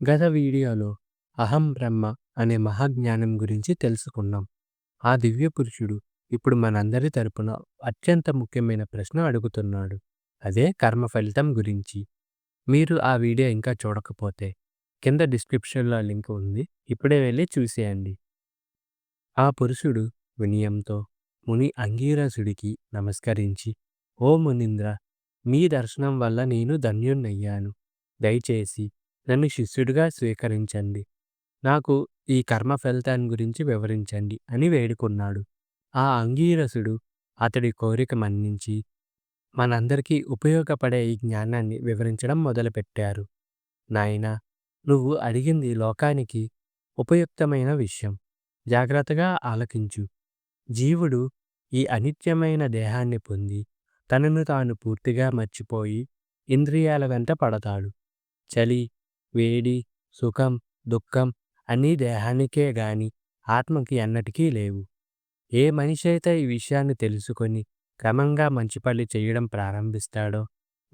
గత వీడియోలో అహం బ్రహ్మ అనే మహాజ్ఞానం గురించి తెలుసుకున్నాం. ఆ దివ్య పురుషుడు ఇప్పుడు మనందరి తరపున అత్యంత ముఖ్యమైన ప్రశ్న అడుగుతున్నాడు. అదే కర్మ ఫలితం గురించి. మీరు ఆ వీడియో ఇంకా చూడకపోతే కింద డిస్క్రిప్షన్‌లో లింక్ ఉంది. ఇప్పుడే వెళ్ళి చూసేయండి. ఆ పురుషుడు వినయంతో ముని అంగీరసుడికి నమస్కరించి ఓ మునీంద్ర మీ దర్శనం వల్ల నేను ధన్యుణ్ణయ్యాను. దయచేసి నన్ను శిష్యుడిగా స్వీకరించండి. నాకు ఈ కర్మ ఫలితాన్ని గురించి వివరించండి అని వేడుకున్నాడు. ఆ అంగీరసుడు అతడి కోరిక మన్నించి మనందరికీ ఉపయోగపడే ఈ జ్ఞానాన్ని వివరించడం మొదలుపెట్టారు. నాయనా నువ్వు అడిగింది లోకానికి ఉపయుక్తమైన విషయం. జాగ్రత్తగా ఆలకించు. జీవుడు ఈ అనిత్యమైన దేహాన్ని పొంది తనను తాను పూర్తిగా మర్చిపోయి ఇంద్రియాల వెంట పడతాడు. చలి, వేడి, సుఖం, దుఃఖం అన్నీ దేహానికే గాని ఆత్మకి ఎన్నటికీ లేవు. ఏ మనిషైతే ఈ విషయాన్ని తెలుసుకొని క్రమంగా మంచి పనులు చేయడం ప్రారంభిస్తాడో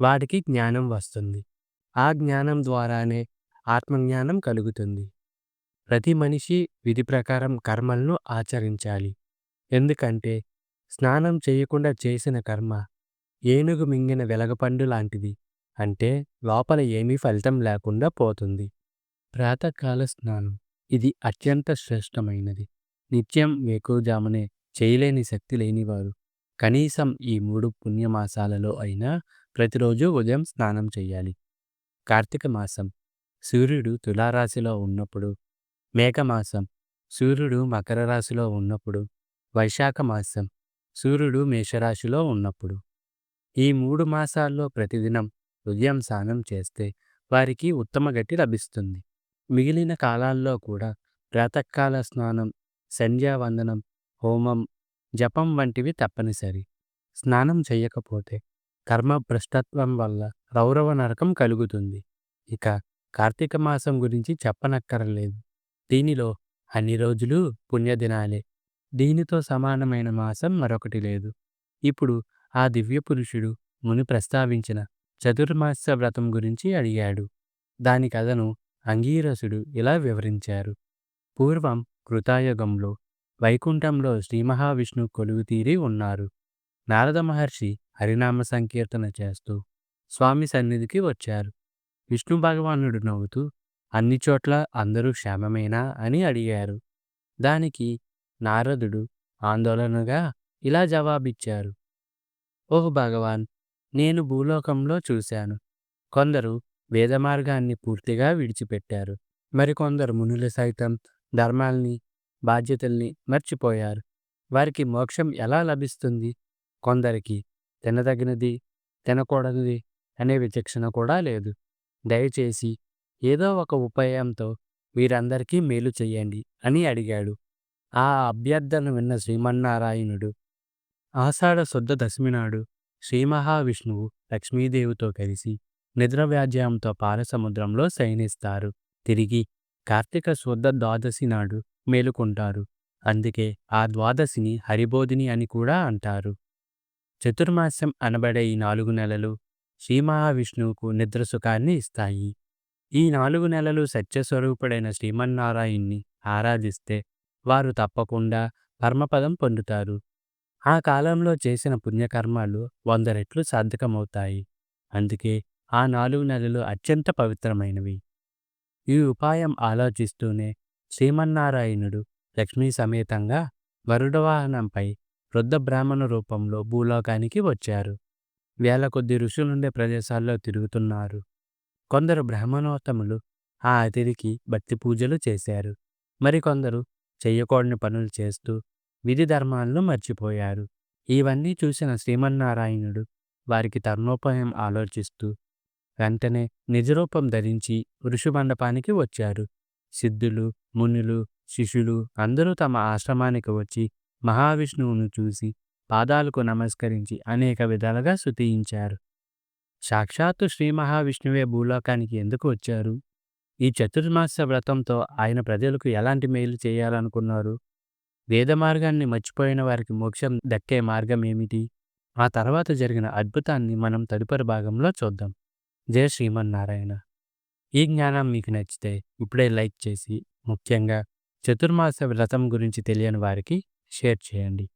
వాడికి జ్ఞానం వస్తుంది. ఆ జ్ఞానం ద్వారానే ఆత్మజ్ఞానం కలుగుతుంది. ప్రతి మనిషి విధి ప్రకారం కర్మలను ఆచరించాలి. ఎందుకంటే స్నానం చేయకుండా చేసిన కర్మ ఏనుగు మింగిన వెలగపండు లాంటిది. అంటే లోపల ఏమీ ఫలితం లేకుండా పోతుంది. ప్రాతకాల స్నానం ఇది అత్యంత శ్రేష్టమైనది. నిత్యం వేకుజామునే చేయలేని శక్తి లేనివారు కనీసం ఈ మూడు పుణ్యమాసాలలో అయినా ప్రతిరోజు ఉదయం స్నానం చేయాలి. కార్తీక మాసం సూర్యుడు తులారాశిలో ఉన్నప్పుడు, మేఘమాసం సూర్యుడు మకర రాశిలో ఉన్నప్పుడు, వైశాఖ మాసం సూర్యుడు మేషరాశిలో ఉన్నప్పుడు. ఈ మూడు మాసాల్లో ప్రతిదినం ఉదయం స్నానం చేస్తే వారికి ఉత్తమ గతి లభిస్తుంది. మిగిలిన కాలాల్లో కూడా ప్రాతకాల స్నానం, సంధ్యావందనం, హోమం, జపం వంటివి తప్పనిసరి. స్నానం చేయకపోతే కర్మ భ్రష్టత్వం వల్ల రౌరవ నరకం కలుగుతుంది. ఇక కార్తీక మాసం గురించి చెప్పనక్కరలేదు. దీనిలో అన్ని రోజులు పుణ్యదినాలే. దీనితో సమానమైన మాసం మరొకటి లేదు. ఇప్పుడు ఆ దివ్య పురుషుడు ముని ప్రస్తావించిన చతుర్మాస వ్రతం గురించి అడిగాడు. దాని కథను అంగీరసుడు ఇలా వివరించారు. పూర్వం కృతాయుగంలో వైకుంఠంలో శ్రీ మహావిష్ణు కొలువుతీరి ఉన్నారు. నారద మహర్షి హరినామ సంకీర్తన చేస్తూ స్వామి సన్నిధికి వచ్చారు. విష్ణు భగవానుడు నవ్వుతూ అన్ని చోట్ల అందరూ క్షేమమేనా అని అడిగారు. దానికి నారదుడు ఆందోళనగా ఇలా జవాబిచ్చారు. ఓహ్ భగవాన్ నేను భూలోకంలో చూశాను. కొందరు వేదమార్గాన్ని పూర్తిగా విడిచిపెట్టారు. మరికొందరు మునులు సైతం ధర్మాల్ని, బాధ్యతల్ని మర్చిపోయారు. వారికి మోక్షం ఎలా లభిస్తుంది? కొందరికి తినదగినది, తినకూడనిది అనే విచక్షణ కూడా లేదు. దయచేసి ఏదో ఒక ఉపాయంతో వీరందరికీ మేలు చెయ్యండి అని అడిగాడు. ఆ అభ్యర్థన విన్న శ్రీమన్నారాయణుడు ఆషాఢ శుద్ధ దశమి నాడు శ్రీ మహావిష్ణువు లక్ష్మీదేవితో కలిసి నిద్రవ్యాజ్యంతో పాలసముద్రంలో శయనిస్తారు. తిరిగి కార్తీక శుద్ధ ద్వాదశి నాడు మేలుకుంటారు. అందుకే ఆ ద్వాదశిని హరిబోధిని అని కూడా అంటారు. చతుర్మాస్యం అనబడే ఈ నాలుగు నెలలు శ్రీ మహావిష్ణువుకు నిద్ర సుఖాన్ని ఇస్తాయి. ఈ నాలుగు నెలలు సత్యస్వరూపుడైన శ్రీమన్నారాయణ్ణి ఆరాధిస్తే వారు తప్పకుండా పరమపదం పొందుతారు. ఆ కాలంలో చేసిన పుణ్యకర్మాలు వంద రెట్లు సార్థకమవుతాయి. అందుకే ఆ నాలుగు నెలలు అత్యంత పవిత్రమైనవి. ఈ ఉపాయం ఆలోచిస్తూనే శ్రీమన్నారాయణుడు లక్ష్మీ సమేతంగా గరుడ వాహనంపై వృద్ధ బ్రాహ్మణ రూపంలో భూలోకానికి వచ్చారు. వేల కొద్ది ఋషులుండే ప్రదేశాల్లో తిరుగుతున్నారు. కొందరు బ్రాహ్మణోత్తములు ఆ అతిథికి భక్తి పూజలు చేశారు. మరికొందరు చెయ్యకూడని పనులు చేస్తూ విధి ధర్మాలను మర్చిపోయారు. ఇవన్నీ చూసిన శ్రీమన్నారాయణుడు వారికి తరుణోపాయం ఆలోచిస్తూ వెంటనే నిజరూపం ధరించి ఋషిమండపానికి వచ్చారు. సిద్ధులు, మునులు, శిష్యులు అందరూ తమ ఆశ్రమానికి వచ్చి మహావిష్ణువును చూసి పాదాలకు నమస్కరించి అనేక విధాలుగా స్తుతించారు. సాక్షాత్తు శ్రీ మహావిష్ణువే భూలోకానికి ఎందుకు వచ్చారు? ఈ చతుర్మాస వ్రతంతో ఆయన ప్రజలకు ఎలాంటి మేలు చేయాలనుకున్నారు? వేద మార్గాన్ని మర్చిపోయిన వారికి మోక్షం దక్కే మార్గం ఏమిటి? ఆ తర్వాత జరిగిన అద్భుతాన్ని మనం తదుపరి భాగంలో చూద్దాం. జయ శ్రీమన్నారాయణ ఈ జ్ఞానం మీకు నచ్చితే ఇప్పుడే లైక్ చేసి ముఖ్యంగా చతుర్మాస వ్రతం గురించి తెలియని వారికి షేర్ చేయండి